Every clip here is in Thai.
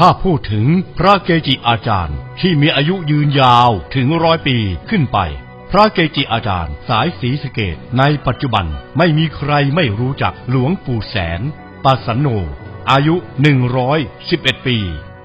ถ้าพูดถึงพระเกจิอาจารย์ที่มีอายุยืนยาวถึงร้อยปีขึ้นไป พระเกจิอาจารย์สายศรีสเกดในปัจจุบันไม่มีใครไม่รู้จักหลวงปู่แสนปัสสันโน อายุ 111 ปี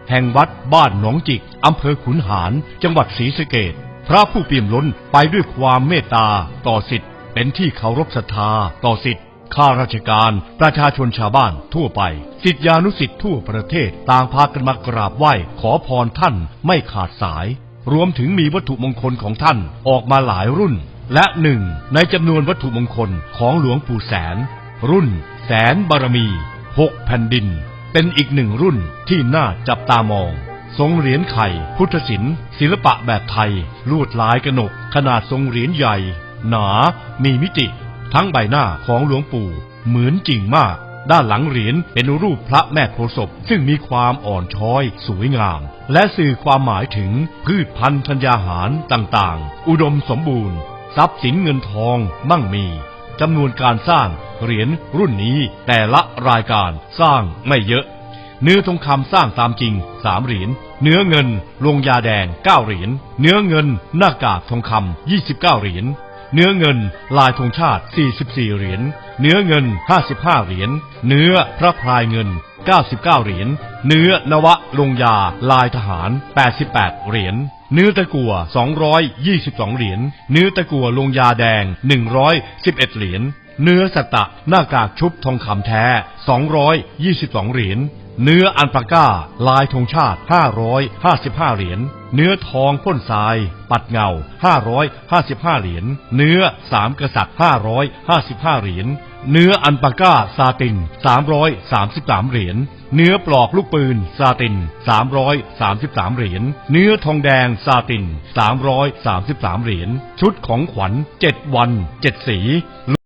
แห่งวัดบ้านหนองจิก อำเภอขุนหาร จังหวัดศรีสะเกดพระผู้เปี่ยมล้นไปด้วยความเมตตาต่อสิทธิ์เป็นที่เคารพศรัทธาต่อสิทธิ์ ข้าราชการ ประชาชนชาวบ้านทั่วไปสิทธิานุสิทธิ์ทั่วประเทศต่างพากันมากราบไหว้ขอพรท่านไม่ขาดสาย รวมถึงมีวัตถุมงคลของท่านออกมาหลายรุ่น และหนึ่งในจำนวนวัตถุมงคลของหลวงปู่แสน รุ่น แสนบารมีหกแผ่นดิน เป็นอีกหนึ่งรุ่นที่น่าจับตามองทรงเหรียญไข่ พุทธศิลป์ศิลปะแบบไทย ลวดลายกระหนก ขนาดทรงเหรียญใหญ่ หนา มีมิติ ทั้งใบหน้าของหลวงปู่เหมือนจริงมาก ด้านหลังเหรียญเป็นรูปพระแม่โพศพซึ่งมีความอ่อนช้อย สวยงาม และสื่อความหมายถึงพืชพันธุ์ธัญญาหารต่างๆ อุดมสมบูรณ์ ทรัพย์สินเงินทองมั่งมีจำนวนการสร้างเหรียญรุ่นนี้แต่ละรายการสร้างไม่เยอะเนื้อทองคำสร้างตามจริงสามเหรียญ เนื้อเงินลงยาแดงเก้าเหรียญ เนื้อเงินหน้ากากทองคำยี่สิบเก้าเหรียญ เนื้อเงิน ลายธงชาติ 44 เหรียญ เนื้อเงิน 55 เหรียญ เนื้อพระพรายเงิน 99 เหรียญ เนื้อนวะลงยา ลายทหาร 88 เหรียญ เนื้อตะกัว 222 เหรียญ เนื้อตะกัวลงยาแดง 111 เหรียญ เนื้อสตตะหน้ากากชุบทองคำแท้ 222 เหรียญ เนื้ออันปาก้า ลายธงชาติ 555 เหรียญ เนื้อทองพ่นทราย ปัดเงา 555 เหรียญ เนื้อสามกษัตริย์ 555 เหรียญ เนื้ออันปาก้าซาติน 333 เหรียญ เนื้อปลอกลูกปืนซาติน 333 เหรียญ เนื้อทองแดงซาติน 333 เหรียญ ชุดของขวัญ 7 วัน 7 สี